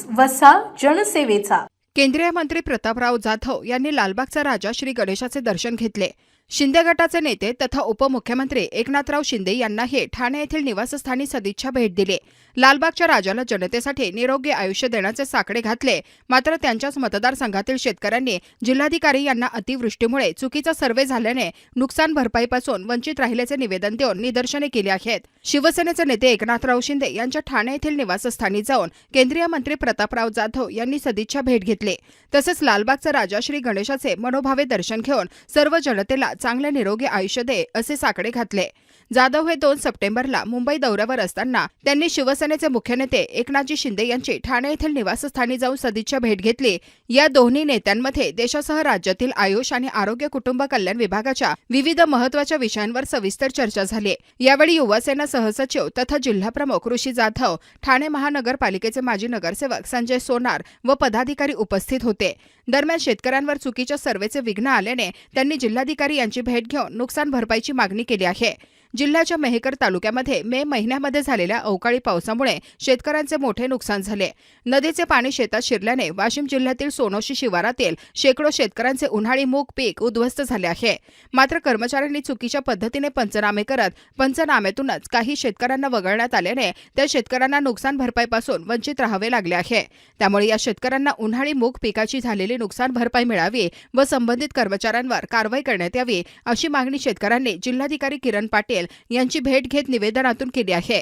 News वसा जनसेवेचा. केंद्रीय मंत्री प्रतापराव जाधव यांनी लालबागचा राजा श्री गणेशाचे दर्शन घेतले. शिंदे गटाचे नेते तथा उपमुख्यमंत्री एकनाथराव शिंदे यांनाही ठाणे येथील निवासस्थानी सदिच्छा भेट दिली. लालबागच्या राजाला जनतेसाठी निरोगी आयुष्य देण्याचे साकडे घातले. मात्र त्यांच्याच मतदारसंघातील शेतकऱ्यांनी जिल्हाधिकारी यांना अतिवृष्टीमुळे चुकीचा सर्वे झाल्याने नुकसान भरपाईपासून वंचित राहिल्याचे निवेदन देऊन निदर्शने केली आहेत. शिवसेनेचे नेते एकनाथराव शिंदे यांच्या ठाणे येथील निवासस्थानी जाऊन केंद्रीय मंत्री प्रतापराव जाधव यांनी सदिच्छा भेट घेतली. तसेच लालबागचा राजा श्री गणेशाचे मनोभावे दर्शन घेऊन सर्व जनतेला चांगले निरोगी आयुष्य दे असे साकडे घातले. जाधव हे दोन सप्टेंबरला मुंबई दौऱ्यावर असताना त्यांनी शिवसेनेचे मुख्य नेते एकनाथजी शिंदे यांची ठाणे येथील निवासस्थानी जाऊन सदिच्छा भेट घेतली. या दोन्ही नेत्यांमध्ये देशासह राज्यातील आयुष आणि आरोग्य कुटुंब कल्याण विभागाच्या विविध महत्त्वाच्या विषयांवर सविस्तर चर्चा झाली. यावेळी युवासेना सहसचिव तथा जिल्हाप्रमुख ऋषी जाधव ठाणे महानगरपालिकेचे माजी नगरसेवक संजय सोनार व पदाधिकारी उपस्थित होते. दरम्यान शेतकऱ्यांवर चुकीच्या सर्वेचे विघ्न आल्याने त्यांनी जिल्हाधिकारी यांची भेट घेऊन नुकसान भरपाईची मागणी केली आहे. जिल्ह्याच्या मेहकर तालुक्यामध्ये मे महिन्यामध्ये झालेल्या अवकाळी पावसामुळे शेतकऱ्यांचे मोठे नुकसान झाले. नदीचे पाणी शेतात शिरल्याने वाशिम जिल्ह्यातील सोनोशी शिवारातील शेकडो शेतकऱ्यांचे उन्हाळी मूग पीक उद्ध्वस्त झाले आहे. मात्र कर्मचाऱ्यांनी चुकीच्या पद्धतीने पंचनामे करत पंचनाम्यातूनच काही शेतकऱ्यांना वगळण्यात आल्याने त्या शेतकऱ्यांना नुकसान भरपाईपासून वंचित राहावे लागले आहे. त्यामुळे या शेतकऱ्यांना उन्हाळी मूग पिकाची झालेली नुकसान भरपाई मिळावी व संबंधित कर्मचाऱ्यांवर कारवाई करण्यात यावी अशी मागणी शेतकऱ्यांनी जिल्हाधिकारी किरण पाटील यांची भेट घेत निवेदनातून केली आहे.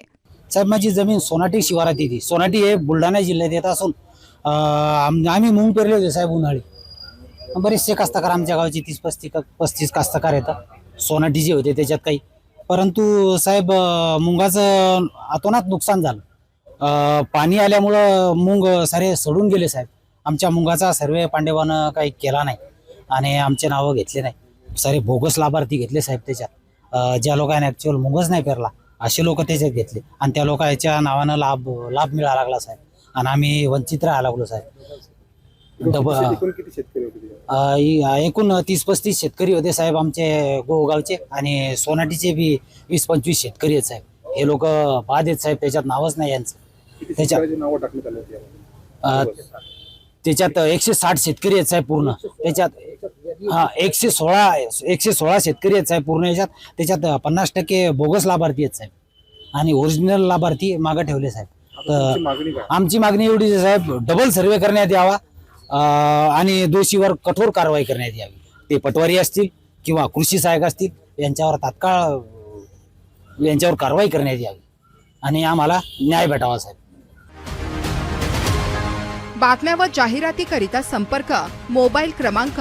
साहेब माझी जमीन सोनाटी शिवारात येते. सोनाटी हे बुलढाणा जिल्ह्यात येत असून अं, आम- आम्ही मूग पेरले होते साहेब उन्हाळी. बरेचसे कास्तकार आमच्या गावचे तीस पस्तीस पस्तीस कास्तकार येतात. सोनाटी जे होते त्याच्यात काही. परंतु साहेब अं, मुंगाचं अतोनात नुकसान झालं. अं, पाणी आल्यामुळं मुंग सारे सडून गेले साहेब. आमच्या मुंगाचा सर्वे पांडेवानं काही केला नाही. आणि आमचे नावं घेतले नाही. सारे बोगस लाभार्थी घेतले साहेब त्याच्यात. ज्या लोकांनी ॲक्च्युअल मुंगच नाही पेरला असे लोक त्याच्यात घेतले. आणि त्या लोकांच्या नावानं लाभ लाभ मिळाला लागला साहेब. आणि आम्ही वंचित राहायला लागलो साहेब. एकूण तीस पस्तीस शेतकरी होते साहेब आमचे गोगावचे आणि सोनाटीचे बी वीस पंचवीस शेतकरी आहेत साहेब. हे लोक बाद आहेत साहेब त्याच्यात नावच नाही यांचं. किती त्याच्या- शेतकऱ्याची नावं टाकण्यात आली होती यामध्ये? अं, त्याच्यात एकशे साठ शेतकरी आहेत साहेब पूर्ण. त्याच्यात हा एकशे सोळा एकशे सोळा शेतकरी आहेत साहेब पूर्ण याच्यात. त्याच्यात पन्नास टक्के बोगस लाभार्थी आहेत साहेब. आणि ओरिजिनल लाभार्थी मागं ठेवले साहेब. आमची मागणी एवढी आहे साहेब डबल सर्वे करण्यात यावा. अं, आणि दोषीवर कठोर कारवाई करण्यात यावी. ते पटवारी असतील किंवा कृषी सहाय्यक असतील यांच्यावर तात्काळ यांच्यावर कारवाई करण्यात यावी. आणि आम्हाला न्याय भेटावा साहेब. बातम्या व जाहिरातीकरिता संपर्क मोबाईल क्रमांक